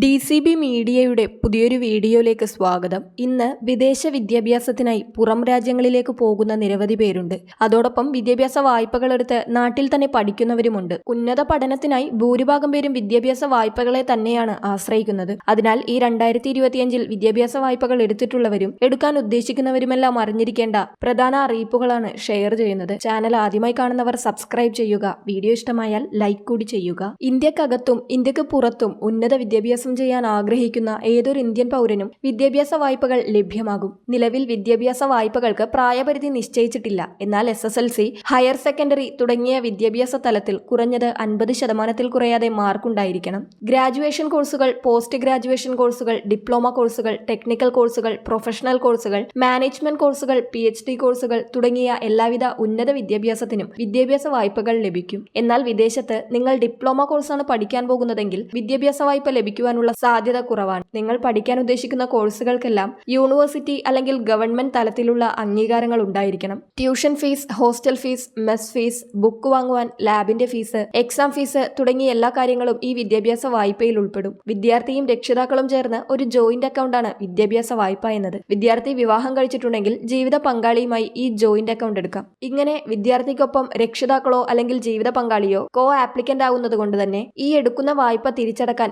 D C B മീഡിയയുടെ പുതിയൊരു വീഡിയോയിലേക്ക് സ്വാഗതം. ഇന്ന് വിദേശ വിദ്യാഭ്യാസത്തിനായി പുറം രാജ്യങ്ങളിലേക്ക് പോകുന്ന നിരവധി പേരുണ്ട്. അതോടൊപ്പം വിദ്യാഭ്യാസ വായ്പകളെടുത്ത് നാട്ടിൽ തന്നെ പഠിക്കുന്നവരുമുണ്ട്. ഉന്നത പഠനത്തിനായി ഭൂരിഭാഗം പേരും വിദ്യാഭ്യാസ വായ്പകളെ തന്നെയാണ് ആശ്രയിക്കുന്നത്. അതിനാൽ ഈ രണ്ടായിരത്തി ഇരുപത്തിയഞ്ചിൽ വിദ്യാഭ്യാസ വായ്പകൾ എടുത്തിട്ടുള്ളവരും എടുക്കാൻ ഉദ്ദേശിക്കുന്നവരുമെല്ലാം അറിഞ്ഞിരിക്കേണ്ട പ്രധാന അറിയിപ്പുകളാണ് ഷെയർ ചെയ്യുന്നത്. ചാനൽ ആദ്യമായി കാണുന്നവർ സബ്സ്ക്രൈബ് ചെയ്യുക. വീഡിയോ ഇഷ്ടമായാൽ ലൈക്ക് കൂടി ചെയ്യുക. ഇന്ത്യക്കകത്തും ഇന്ത്യയ്ക്ക് പുറത്തും ഉന്നത വിദ്യാഭ്യാസം ചെയ്യാൻ ആഗ്രഹിക്കുന്ന ഏതൊരു ഇന്ത്യൻ പൗരനും വിദ്യാഭ്യാസ വായ്പകൾ ലഭ്യമാകും. നിലവിൽ വിദ്യാഭ്യാസ വായ്പകൾക്ക് പ്രായപരിധി നിശ്ചയിച്ചിട്ടില്ല. എന്നാൽ S S L C higher secondary തുടങ്ങിയ വിദ്യാഭ്യാസ തലത്തിൽ കുറഞ്ഞത് അൻപത് ശതമാനത്തിൽ കുറയാതെ മാർക്കുണ്ടായിരിക്കണം. ഗ്രാജുവേഷൻ കോഴ്സുകൾ പോസ്റ്റ് ഗ്രാജുവേഷൻ കോഴ്സുകൾ ഡിപ്ലോമ കോഴ്സുകൾ ടെക്നിക്കൽ കോഴ്സുകൾ പ്രൊഫഷണൽ കോഴ്സുകൾ മാനേജ്മെന്റ് കോഴ്സുകൾ പി എച്ച് ഡി കോഴ്സുകൾ തുടങ്ങിയ എല്ലാവിധ ഉന്നത വിദ്യാഭ്യാസത്തിനും വിദ്യാഭ്യാസ വായ്പകൾ ലഭിക്കും. എന്നാൽ വിദേശത്ത് നിങ്ങൾ ഡിപ്ലോമ കോഴ്സാണ് പഠിക്കാൻ പോകുന്നതെങ്കിൽ വിദ്യാഭ്യാസ വായ്പ ലഭിക്കുവാനുള്ള സാധ്യത കുറവാണ്. നിങ്ങൾ പഠിക്കാൻ ഉദ്ദേശിക്കുന്ന കോഴ്സുകൾക്കെല്ലാം യൂണിവേഴ്സിറ്റി അല്ലെങ്കിൽ ഗവൺമെന്റ് തലത്തിലുള്ള അംഗീകാരങ്ങൾ ഉണ്ടായിരിക്കണം. Tuition fees hostel fees mess fees book വാങ്ങുവാൻ ലാബിന്റെ ഫീസ് എക്സാം ഫീസ് തുടങ്ങിയ എല്ലാ കാര്യങ്ങളും ഈ വിദ്യാഭ്യാസ വായ്പയിൽ ഉൾപ്പെടും. വിദ്യാർത്ഥിയും രക്ഷിതാക്കളും ചേർന്ന് ഒരു ജോയിന്റ് അക്കൗണ്ടാണ് വിദ്യാഭ്യാസ വായ്പ എന്നത്. വിദ്യാർത്ഥി വിവാഹം കഴിച്ചിട്ടുണ്ടെങ്കിൽ ജീവിത പങ്കാളിയുമായി ഈ ജോയിന്റ് അക്കൗണ്ട് എടുക്കാം. ഇങ്ങനെ വിദ്യാർത്ഥിക്കൊപ്പം രക്ഷിതാക്കളോ അല്ലെങ്കിൽ ജീവിത പങ്കാളിയോ കോ ആപ്ലിക്കന്റ് ആകുന്നത് കൊണ്ട് തന്നെ ഈ എടുക്കുന്ന വായ്പ തിരിച്ചടക്കാൻ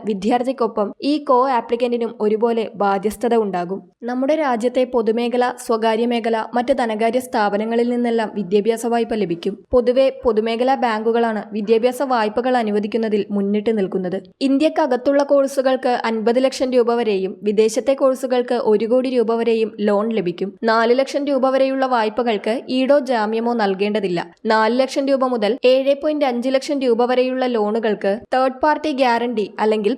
വിദ്യാർത്ഥിക്കൊപ്പം ഈ കോ ആപ്ലിക്കന്റിനും ഒരുപോലെ ബാധ്യസ്ഥത ഉണ്ടാകും. നമ്മുടെ രാജ്യത്തെ പൊതുമേഖല സ്വകാര്യ മേഖല മറ്റ് ധനകാര്യ സ്ഥാപനങ്ങളിൽ നിന്നെല്ലാം വിദ്യാഭ്യാസ വായ്പ ലഭിക്കും. പൊതുവെ പൊതുമേഖലാ ബാങ്കുകളാണ് വിദ്യാഭ്യാസ വായ്പകൾ അനുവദിക്കുന്നതിൽ മുന്നിട്ട് നിൽക്കുന്നത്. ഇന്ത്യക്കകത്തുള്ള കോഴ്സുകൾക്ക് അൻപത് ലക്ഷം രൂപ വരെയും വിദേശത്തെ കോഴ്സുകൾക്ക് ഒരു കോടി രൂപ വരെയും ലോൺ ലഭിക്കും. നാല് ലക്ഷം രൂപ വരെയുള്ള വായ്പകൾക്ക് ഈടോ ജാമ്യമോ നൽകേണ്ടതില്ല. നാല് ലക്ഷം രൂപ മുതൽ ഏഴ് ലക്ഷം രൂപ വരെയുള്ള ലോണുകൾക്ക് തേർഡ് പാർട്ടി ഗ്യാരണ്ടി അല്ലെങ്കിൽ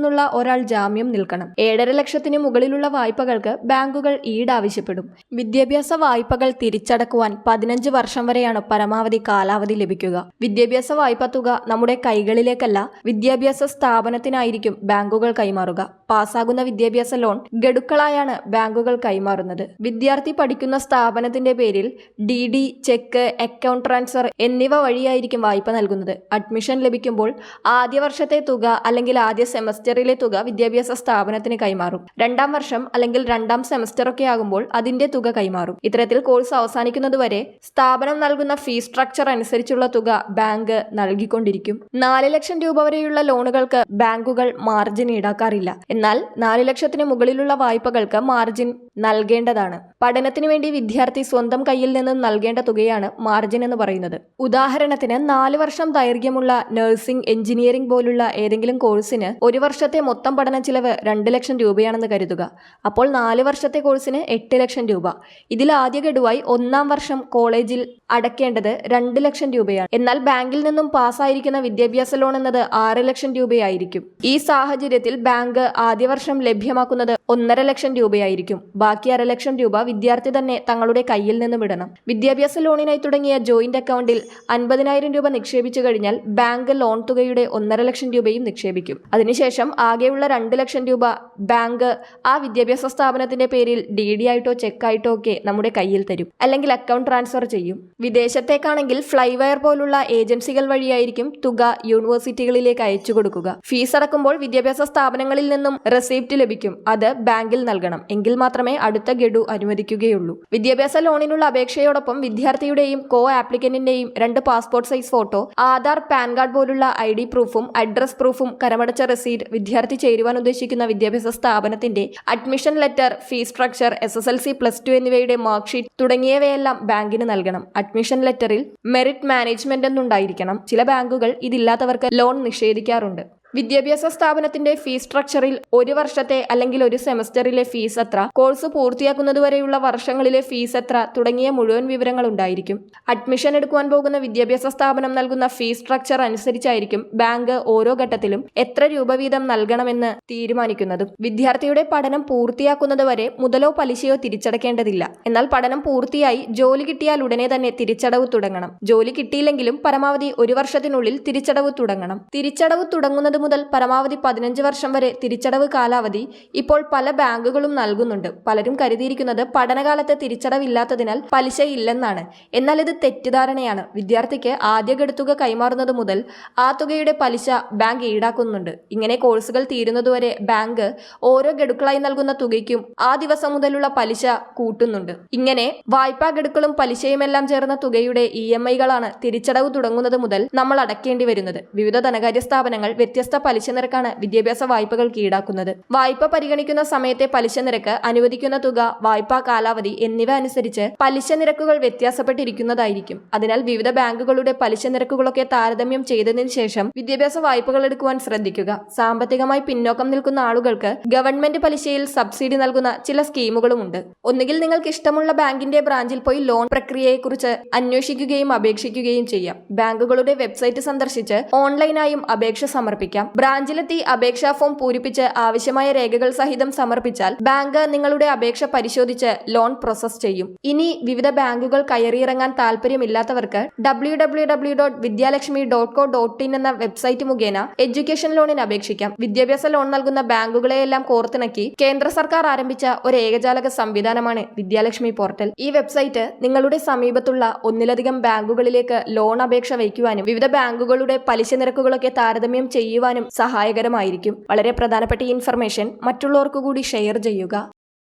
പുറത്തുനിന്നുള്ള ഒരാൾ ജാമ്യം നിൽക്കണം. ഏഴര ലക്ഷത്തിന് മുകളിലുള്ള വായ്പകൾക്ക് ബാങ്കുകൾ ഈട് ആവശ്യപ്പെടും വിദ്യാഭ്യാസ വായ്പകൾ തിരിച്ചടക്കുവാൻ പതിനഞ്ച് വർഷം വരെയാണ് പരമാവധി കാലാവധി ലഭിക്കുക. വിദ്യാഭ്യാസ വായ്പ തുക നമ്മുടെ കൈകളിലേക്കല്ല വിദ്യാഭ്യാസ സ്ഥാപനത്തിനായിരിക്കും ബാങ്കുകൾ കൈമാറുക. പാസ്സാകുന്ന വിദ്യാഭ്യാസ ലോൺ ഗഡുക്കളായാണ് ബാങ്കുകൾ കൈമാറുന്നത്. വിദ്യാർത്ഥി പഠിക്കുന്ന സ്ഥാപനത്തിന്റെ പേരിൽ D D cheque account transfer എന്നിവ വഴിയായിരിക്കും വായ്പ നൽകുന്നത്. അഡ്മിഷൻ ലഭിക്കുമ്പോൾ ആദ്യ വർഷത്തെ തുക അല്ലെങ്കിൽ ആദ്യ സെമസ്റ്ററിലെ തുക വിദ്യാഭ്യാസ സ്ഥാപനത്തിന് കൈമാറും. രണ്ടാം വർഷം അല്ലെങ്കിൽ രണ്ടാം സെമസ്റ്റർ ഒക്കെ ആകുമ്പോൾ അതിന്റെ തുക കൈമാറും. ഇത്തരത്തിൽ കോഴ്സ് അവസാനിക്കുന്നതുവരെ സ്ഥാപനം നൽകുന്ന ഫീ സ്ട്രക്ചർ അനുസരിച്ചുള്ള തുക ബാങ്ക് നൽകിക്കൊണ്ടിരിക്കും. നാല് ലക്ഷം രൂപ വരെയുള്ള ലോണുകൾക്ക് ബാങ്കുകൾ മാർജിൻ ഈടാക്കാറില്ല. എന്നാൽ നാല് ലക്ഷത്തിന് മുകളിലുള്ള വായ്പകൾക്ക് മാർജിൻ നൽകേണ്ടതാണ്. പഠനത്തിന് വേണ്ടി വിദ്യാർത്ഥി സ്വന്തം കയ്യിൽ നിന്ന് നൽകേണ്ട തുകയാണ് മാർജിൻ എന്ന് പറയുന്നത്. ഉദാഹരണത്തിന് നാല് വർഷം ദൈർഘ്യമുള്ള നഴ്സിംഗ് എഞ്ചിനീയറിംഗ് പോലുള്ള ഏതെങ്കിലും കോഴ്സിന് ഒരു വർഷത്തെ മൊത്തം പഠന ചിലവ് രണ്ട് ലക്ഷം രൂപയാണെന്ന് കരുതുക. അപ്പോൾ നാല് വർഷത്തെ കോഴ്സിന് എട്ട് ലക്ഷം രൂപ. ഇതിൽ ആദ്യ ഗഡുവായി ഒന്നാം വർഷം കോളേജിൽ അടയ്ക്കേണ്ടത് രണ്ട് ലക്ഷം രൂപയാണ്. എന്നാൽ ബാങ്കിൽ നിന്നും പാസ്സായിരിക്കുന്ന വിദ്യാഭ്യാസ ലോൺ എന്നത് ആറ് ലക്ഷം രൂപയായിരിക്കും. ഈ സാഹചര്യത്തിൽ ബാങ്ക് ആദ്യ വർഷം ലഭ്യമാക്കുന്നത് ഒന്നര ലക്ഷം രൂപയായിരിക്കും. ബാക്കി അര ലക്ഷം രൂപ വിദ്യാർത്ഥി തന്നെ തങ്ങളുടെ കയ്യിൽ നിന്നും ഇടണം വിദ്യാഭ്യാസ ലോണിനായി തുടങ്ങിയ ജോയിന്റ് അക്കൗണ്ടിൽ അൻപതിനായിരം രൂപ നിക്ഷേപിച്ചു കഴിഞ്ഞാൽ ബാങ്ക് ലോൺ തുകയുടെ ഒന്നര ലക്ഷം രൂപയും നിക്ഷേപിക്കും. അതിനുശേഷം ആകെയുള്ള രണ്ട് ലക്ഷം രൂപ ബാങ്ക് ആ വിദ്യാഭ്യാസ സ്ഥാപനത്തിന്റെ പേരിൽ ഡി ഡി ആയിട്ടോ ചെക്കായിട്ടോ ഒക്കെ നമ്മുടെ കയ്യിൽ തരും. അല്ലെങ്കിൽ അക്കൗണ്ട് ട്രാൻസ്ഫർ ചെയ്യും. വിദേശത്തേക്കാണെങ്കിൽ ഫ്ലൈവയർ പോലുള്ള ഏജൻസികൾ വഴിയായിരിക്കും തുക യൂണിവേഴ്സിറ്റികളിലേക്ക് അയച്ചു കൊടുക്കുക. ഫീസ് അടക്കുമ്പോൾ വിദ്യാഭ്യാസ സ്ഥാപനങ്ങളിൽ നിന്നും റെസീപ്റ്റ് ലഭിക്കും. അത് ബാങ്കിൽ നൽകണം. എങ്കിൽ മാത്രമേ അടുത്ത ഗഡു അനുവദിക്കുകയുള്ളൂ. വിദ്യാഭ്യാസ ലോണിനുള്ള അപേക്ഷയോടൊപ്പം വിദ്യാർത്ഥിയുടെയും കോ ആപ്ലിക്കന്റിന്റെയും രണ്ട് passport size photo Aadhaar PAN card പോലുള്ള ഐ ഡി പ്രൂഫും അഡ്രസ് പ്രൂഫും കരമടച്ച റെസീറ്റ് വിദ്യാർത്ഥി ചേരുവാൻ ഉദ്ദേശിക്കുന്ന വിദ്യാഭ്യാസ സ്ഥാപനത്തിന്റെ admission letter fees structure S S L C plus two എന്നിവയുടെ മാർക്ക് ഷീറ്റ് തുടങ്ങിയവയെല്ലാം ബാങ്കിന് നൽകണം. അഡ്മിഷൻ ലെറ്ററിൽ മെറിറ്റ് മാനേജ്മെന്റ് എന്നുണ്ടായിരിക്കണം. ചില ബാങ്കുകൾ ഇതില്ലാത്തവർക്ക് ലോൺ നിഷേധിക്കാറുണ്ട്. വിദ്യാഭ്യാസ സ്ഥാപനത്തിന്റെ ഫീസ് സ്ട്രക്ചറിൽ ഒരു വർഷത്തെ അല്ലെങ്കിൽ ഒരു സെമസ്റ്ററിലെ ഫീസ് എത്ര കോഴ്സ് പൂർത്തിയാക്കുന്നതുവരെയുള്ള വർഷങ്ങളിലെ ഫീസ് എത്ര തുടങ്ങിയ മുഴുവൻ വിവരങ്ങൾ ഉണ്ടായിരിക്കും. അഡ്മിഷൻ എടുക്കുവാൻ പോകുന്ന വിദ്യാഭ്യാസ സ്ഥാപനം നൽകുന്ന ഫീസ് സ്ട്രക്ചർ അനുസരിച്ചായിരിക്കും ബാങ്ക് ഓരോ ഘട്ടത്തിലും എത്ര രൂപ വീതം നൽകണമെന്ന് തീരുമാനിക്കുന്നത്. വിദ്യാർത്ഥിയുടെ പഠനം പൂർത്തിയാക്കുന്നതുവരെ മുതലോ പലിശയോ തിരിച്ചടക്കേണ്ടതില്ല. എന്നാൽ പഠനം പൂർത്തിയായി ജോലി കിട്ടിയാൽ ഉടനെ തന്നെ തിരിച്ചടവ് തുടങ്ങണം. ജോലി കിട്ടിയില്ലെങ്കിലും പരമാവധി ഒരു വർഷത്തിനുള്ളിൽ തിരിച്ചടവ് തുടങ്ങണം. തിരിച്ചടവ് തുടങ്ങുന്നത് മുതൽ പരമാവധി പതിനഞ്ച് വർഷം വരെ തിരിച്ചടവ് കാലാവധി ഇപ്പോൾ പല ബാങ്കുകളും നൽകുന്നുണ്ട്. പലരും കരുതിയിരിക്കുന്നത് പഠനകാലത്ത് തിരിച്ചടവില്ലാത്തതിനാൽ പലിശയില്ലെന്നാണ്. എന്നാൽ ഇത് തെറ്റിദ്ധാരണയാണ്. വിദ്യാർത്ഥിക്ക് ആദ്യ ഗഡുത്തുക കൈമാറുന്നത് മുതൽ ആ തുകയുടെ പലിശ ബാങ്ക് ഈടാക്കുന്നുണ്ട്. ഇങ്ങനെ കോഴ്സുകൾ തീരുന്നതുവരെ ബാങ്ക് ഓരോ ഗഡുക്കളായി നൽകുന്ന തുകയ്ക്കും ആ ദിവസം മുതലുള്ള പലിശ കൂട്ടുന്നുണ്ട്. ഇങ്ങനെ വായ്പാ ഗഡുക്കളും പലിശയുമെല്ലാം ചേർന്ന തുകയുടെ ഇ എം ഐകളാണ് തിരിച്ചടവ് തുടങ്ങുന്നത് മുതൽ നമ്മൾ അടക്കേണ്ടി വരുന്നത്. വിവിധ ധനകാര്യ സ്ഥാപനങ്ങൾ വ്യത്യസ്ത പലിശ നിരക്കാണ് വിദ്യാഭ്യാസ വായ്പകൾക്ക് ഈടാക്കുന്നത് വായ്പ പരിഗണിക്കുന്ന സമയത്തെ പലിശ നിരക്ക് അനുവദിക്കുന്ന തുക വായ്പാ കാലാവധി എന്നിവ അനുസരിച്ച് പലിശ നിരക്കുകൾ വ്യത്യാസപ്പെട്ടിരിക്കുന്നതായിരിക്കും. അതിനാൽ വിവിധ ബാങ്കുകളുടെ പലിശ നിരക്കുകളൊക്കെ താരതമ്യം ചെയ്തതിന് ശേഷം വിദ്യാഭ്യാസ വായ്പകൾ എടുക്കുവാൻ ശ്രദ്ധിക്കുക. സാമ്പത്തികമായി പിന്നോക്കം നിൽക്കുന്ന ആളുകൾക്ക് ഗവൺമെന്റ് പലിശയിൽ സബ്സിഡി നൽകുന്ന ചില സ്കീമുകളുമുണ്ട്. ഒന്നുകിൽ നിങ്ങൾക്ക് ഇഷ്ടമുള്ള ബാങ്കിന്റെ ബ്രാഞ്ചിൽ പോയി ലോൺ പ്രക്രിയയെക്കുറിച്ച് അന്വേഷിക്കുകയും അപേക്ഷിക്കുകയും ചെയ്യാം. ബാങ്കുകളുടെ വെബ്സൈറ്റ് സന്ദർശിച്ച് ഓൺലൈനായും അപേക്ഷ സമർപ്പിക്കാം. ബ്രാഞ്ചിലെത്തി അപേക്ഷാ ഫോം പൂരിപ്പിച്ച് ആവശ്യമായ രേഖകൾ സഹിതം സമർപ്പിച്ചാൽ ബാങ്ക് നിങ്ങളുടെ അപേക്ഷ പരിശോധിച്ച് ലോൺ പ്രോസസ് ചെയ്യും. ഇനി വിവിധ ബാങ്കുകൾ കയറിയിറങ്ങാൻ താല്പര്യമില്ലാത്തവർക്ക് W W W dot Vidyalakshmi dot co dot in എന്ന വെബ്സൈറ്റ് മുഖേന എഡ്യൂക്കേഷൻ ലോണിന് അപേക്ഷിക്കാം. വിദ്യാഭ്യാസ ലോൺ നൽകുന്ന ബാങ്കുകളെയെല്ലാം കോർത്തിണക്കി കേന്ദ്ര സർക്കാർ ആരംഭിച്ച ഒരു ഏകജാലക സംവിധാനമാണ് വിദ്യാലക്ഷ്മി പോർട്ടൽ. ഈ വെബ്സൈറ്റ് നിങ്ങളുടെ സമീപത്തുള്ള ഒന്നിലധികം ബാങ്കുകളിലേക്ക് ലോൺ അപേക്ഷ വയ്ക്കുവാനും വിവിധ ബാങ്കുകളുടെ പലിശ നിരക്കുകളൊക്കെ താരതമ്യം ചെയ്യുവാനും സഹായകരമായിരിക്കും. വളരെ പ്രധാനപ്പെട്ട ഇൻഫർമേഷൻ മറ്റുള്ളവർക്ക് കൂടി ഷെയർ ചെയ്യുക.